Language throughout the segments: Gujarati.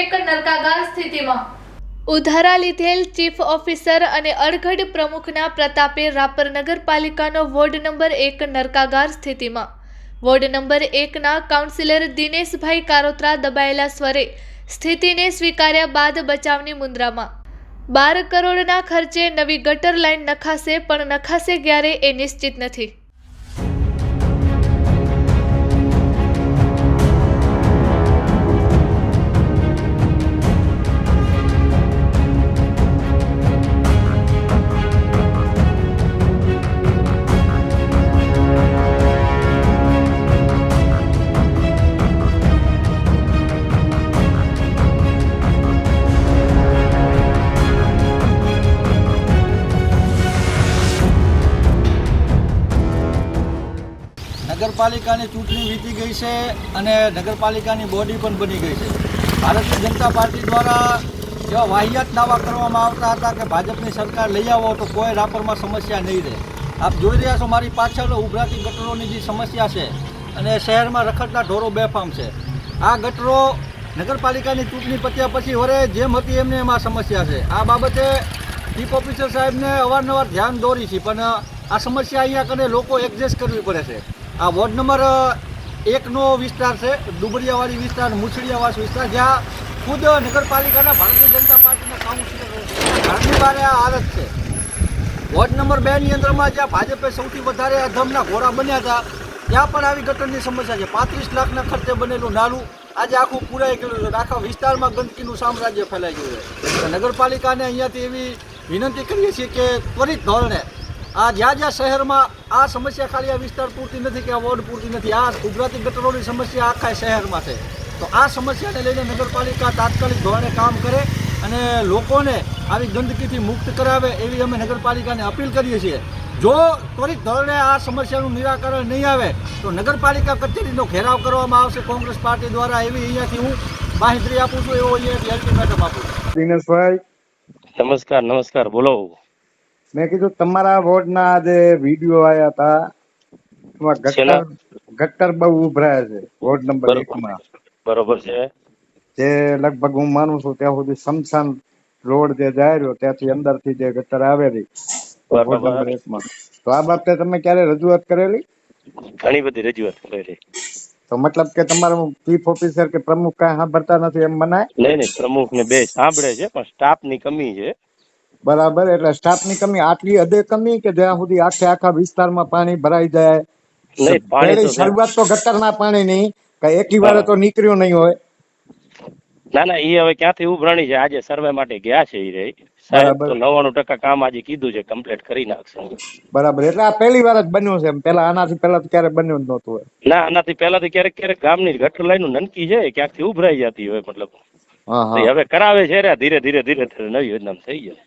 એક નરકાગાર સ્થિતિમાં. ઉધારા લીધેલ ચીફ ઓફિસર અને અડઘડ પ્રમુખના પ્રતાપે રાપર નગરપાલિકાનો વોર્ડ નંબર એક નરકાગાર સ્થિતિમાં. વોર્ડ નંબર એકના કાઉન્સિલર દિનેશભાઈ કારોત્રા દબાયેલા સ્વરે સ્થિતિને સ્વીકાર્યા બાદ બચાવની મુદ્રામાં. બાર કરોડના ખર્ચે નવી ગટર લાઇન નખાશે પણ નખાશે ક્યારે એ નિશ્ચિત નથી. નગરપાલિકાની ચૂંટણી વીતી ગઈ છે અને નગરપાલિકાની બોડી પણ બની ગઈ છે. ભારતીય જનતા પાર્ટી દ્વારા જેવા વાહિયાત દાવા કરવામાં આવતા હતા કે ભાજપની સરકાર લઈ આવો તો કોઈ રાપરમાં સમસ્યા નહીં રહે. આપ જોઈ રહ્યા છો મારી પાછળ ઉભરાતી ગટરોની જે સમસ્યા છે અને શહેરમાં રખડતા ઢોરો બેફામ છે. આ ગટરો નગરપાલિકાની ચૂંટણી પત્યા પછી વરે જેમ હતી એમને એમાં સમસ્યા છે. આ બાબતે ચીફ ઓફિસર સાહેબને અવારનવાર ધ્યાન દોરી છે, પણ આ સમસ્યા અહીંયા કને લોકો એડજસ્ટ કરવી પડે છે. આ વોર્ડ નંબર એકનો વિસ્તાર છે ડુબરિયાવાડી વિસ્તાર મુછડિયાવાસ વિસ્તાર, જ્યાં ખુદ નગરપાલિકાના ભારતીય જનતા પાર્ટીના કાઉન્સિલર ઘરની બારે આ હાલત છે. વોર્ડ નંબર બે ની અંદરમાં જ્યાં ભાજપે સૌથી વધારે અધમના ઘોડા બન્યા હતા, ત્યાં પણ આવી ગટરની સમસ્યા છે. પાંત્રીસ લાખના ખર્ચે બનેલું નાલું આજે આખું પૂરાઈ ગયેલું છે આખા વિસ્તારમાં ગંદકીનું સામ્રાજ્ય ફેલાઈ ગયું છે. નગરપાલિકાને અહીંયાથી એવી વિનંતી કરીએ છીએ કે ત્વરિત ધોરણે આ જ્યાં જ્યાં શહેરમાં આ સમસ્યા ખાલી આ વિસ્તાર પૂરતી નથી કે આ વોર્ડ પૂરતી નથી આ ગુજરાતી ગટરોની સમસ્યા આખા શહેરમાં છે. તો આ સમસ્યાને લઈને નગરપાલિકા તાત્કાલિક ધોરણે કામ કરે અને લોકોને આવી ગંદકીથી મુક્ત કરાવે એવી અમે નગરપાલિકાને અપીલ કરીએ છીએ. જો ત્વરિત ધોરણે આ સમસ્યાનું નિરાકરણ નહીં આવે તો નગરપાલિકા કચેરીનો ઘેરાવ કરવામાં આવશે. કોંગ્રેસ પાર્ટી દ્વારા એવી અહીંયાથી હું માહિતી આપું છું એવો અહીંયાથી અલ્ટિમેટમ આપું છું. દિનેશભાઈ. નમસ્કાર નમસ્કાર. બોલો. મેં કીધું તમારા વોર્ડના જે વીડિયો આયા હતા એમાં ગટર ગટર બહુ ઉભરાયા છે વોર્ડ નંબર. એકમાં. બરોબર છે. જે લગભગ હું માનું છું ત્યાં સુધી સમસાન રોડ જે જાય રહ્યો ત્યાંથી અંદરથી જે ગટર આવેલી વોર્ડ નંબર એકમાં. તો આ બાબતે તમે ક્યારે રજૂઆત કરેલી? ઘણી બધી રજૂઆત કરેલી. તો મતલબ કે તમારું ચીફ ઓફિસર કે પ્રમુખ કાંઈ સાંભળતા નથી એમ મનાય? નહીં નહીં પ્રમુખ ને બે સાંભળે છે પણ સ્ટાફની કમી છે. બરાબર? એટલે સ્ટાફની કમી આટલી હદે કમી કે જ્યાં સુધી આખે આખા વિસ્તારમાં પાણી ભરાઈ જાય? પહેલી શરૂઆત તો ગટરના પાણી નહીં કે એકી વારે તો નીકળ્યું નહીં હોય. ના ના એ હવે ક્યાંથી ઉભરાણી છે? આજે સર્વે માટે ગયા છે એ રે. સાહેબ તો નવ્વાણું ટકા કામ આજે કીધું છે કમ્પ્લીટ કરી નાખશે. બરાબર. એટલે આ પહેલી વાર જ બન્યું છે એમ. પેલા આનાથી તો ક્યારે બન્યું જ નહોતું ના આનાથી પહેલાથી ક્યારેક ક્યારેક ગામની ગટર લાઈન નનકી છે ક્યાંકથી ઉભરાઈ જતી હોય મતલબ. તો હવે કરાવે છે રે ધીરે ધીરે ધીરે ધીરે નવી યોજના થઈ જાય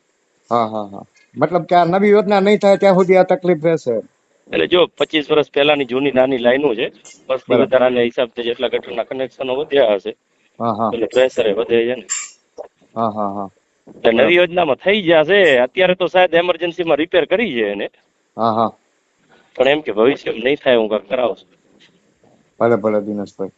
હા હા હા. મતલબ કે આ નવી યોજના નહીં થાય ત્યાં સુધી આ તકલીફ રહેશે. એટલે જો પચીસ વર્ષ પહેલાની જૂની નાની લાઈનો છે બસ વધારાના હિસાબથી જેટલા ગટરના કનેક્શનો વધ્યા હશે એટલે પ્રેશર વધે છે ને. હા હા હા. એટલે નવી યોજનામાં થઈ જશે અત્યારે તો સાહેબ એમરજન્સીમાં રિપેર કરી છે એને. હા હા. પણ એમ કે ભવિષ્યમાં નહીં થાય હું કાંઈક કરાવશું ભલે ભલે દિનેશભાઈ.